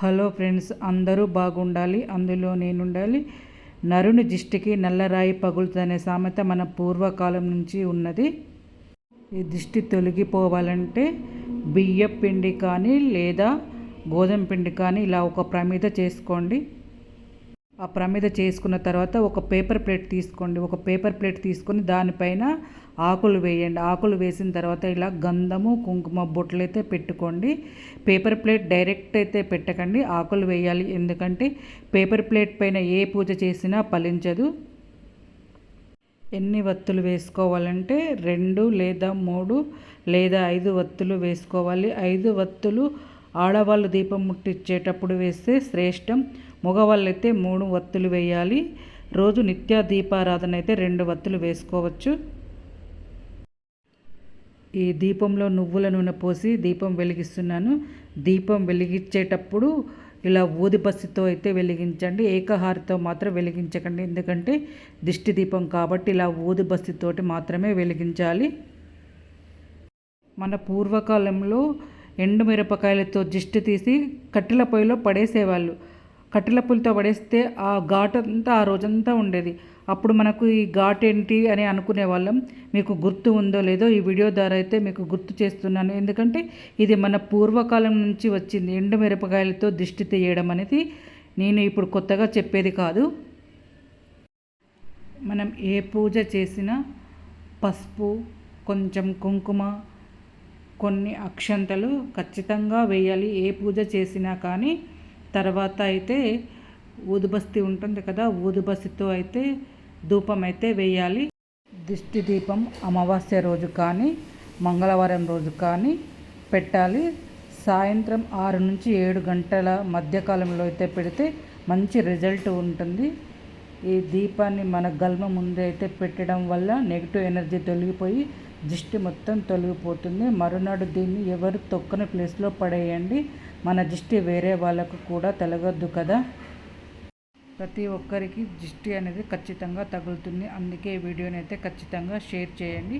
Hello friends అందరూ బాగుండాలి అందులో నేను ఉండాలి నరుని దిష్టికి నల్లరాయి పగులుతుందనే సామెత మన పూర్వకాలం నుంచి ఉన్నది. ఈ దిష్టి తొలగిపోవాలంటే బియ్యం పిండి కానీ లేదా గోధుమ పిండి కానీ ఇలా ఒక ప్రమిద చేసుకోండి. ఆ ప్రమిద చేసుకున్న తర్వాత ఒక పేపర్ ప్లేట్ తీసుకోండి. ఒక పేపర్ ప్లేట్ తీసుకొని దానిపైన ఆకులు వేయండి. ఆకులు వేసిన తర్వాత ఇలా గంధము కుంకుమ బొట్లు అయితే పెట్టుకోండి. పేపర్ ప్లేట్ డైరెక్ట్ అయితే పెట్టకండి. ఆకులు వేయాలి. ఎందుకంటే పేపర్ ప్లేట్ పైన ఏ పూజ చేసినా ఫలించదు. ఎన్ని వత్తులు వేసుకోవాలంటే రెండు లేదా మూడు లేదా ఐదు వత్తులు వేసుకోవాలి. ఐదు వత్తులు ఆడవాళ్ళు దీపం ముట్టించేటప్పుడు వేస్తే శ్రేష్టం మగవాళ్ళైతే మూడు వత్తులు వేయాలి. రోజు నిత్య దీపారాధన అయితే రెండు వత్తులు వేసుకోవచ్చు. ఈ దీపంలో నువ్వుల నూనె పోసి దీపం వెలిగిస్తున్నాను. దీపం వెలిగించేటప్పుడు ఇలా ఊదిబస్సుతో అయితే వెలిగించండి. ఏకహారితో మాత్రం వెలిగించకండి. ఎందుకంటే దిష్టి దీపం కాబట్టి ఇలా ఊదిబస్తితోటి మాత్రమే వెలిగించాలి. మన పూర్వకాలంలో ఎండు మిరపకాయలతో దిష్టి తీసి కట్టెల పొయ్యిలో పడేసేవాళ్ళు. కట్టెల పొయ్యితో పడేస్తే ఆ ఘాట్ అంతా ఆ రోజంతా ఉండేది. అప్పుడు మనకు ఈ ఘాట్ ఏంటి అని అనుకునే వాళ్ళం మీకు గుర్తు ఉందో లేదో ఈ వీడియో ద్వారా అయితే మీకు గుర్తు చేస్తున్నాను. ఎందుకంటే ఇది మన పూర్వకాలం నుంచి వచ్చింది ఎండు మిరపకాయలతో దిష్టి తీయడం అనేది. నేను ఇప్పుడు కొత్తగా చెప్పేది కాదు. మనం ఏ పూజ చేసినా పసుపు కొంచెం కుంకుమ కొన్ని అక్షంతలు ఖచ్చితంగా వేయాలి. ఏ పూజ చేసినా కానీ తర్వాత అయితే ఊదుబస్తి ఉంటుంది కదా ఊదుబస్తితో అయితే ధూపం అయితే వేయాలి. దిష్టి దీపం అమావాస్య రోజు కానీ మంగళవారం రోజు కానీ పెట్టాలి. సాయంత్రం ఆరు నుంచి ఏడు గంటల మధ్యకాలంలో అయితే పెడితే మంచి రిజల్ట్ ఉంటుంది. ఈ దీపాన్ని మన గల్మ ముందే అయితే పెట్టడం వల్ల నెగిటివ్ ఎనర్జీ తొలగిపోయి దిష్టి మొత్తం తొలగిపోతుంది. మరునాడు దీన్ని ఎవరు తొక్కని ప్లేస్లో పడేయండి. మన దిష్టి వేరే వాళ్ళకు కూడా తొలగద్దు కదా. ప్రతి ఒక్కరికి దిష్టి అనేది ఖచ్చితంగా తగులుతుంది. అందుకే ఈ వీడియోని అయితే ఖచ్చితంగా షేర్ చేయండి.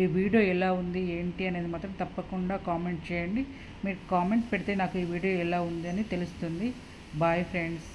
ఈ వీడియో ఎలా ఉంది ఏంటి అనేది మాత్రం తప్పకుండా కామెంట్ చేయండి. మీరు కామెంట్ పెడితే నాకు ఈ వీడియో ఎలా ఉంది అని తెలుస్తుంది. Bye friends.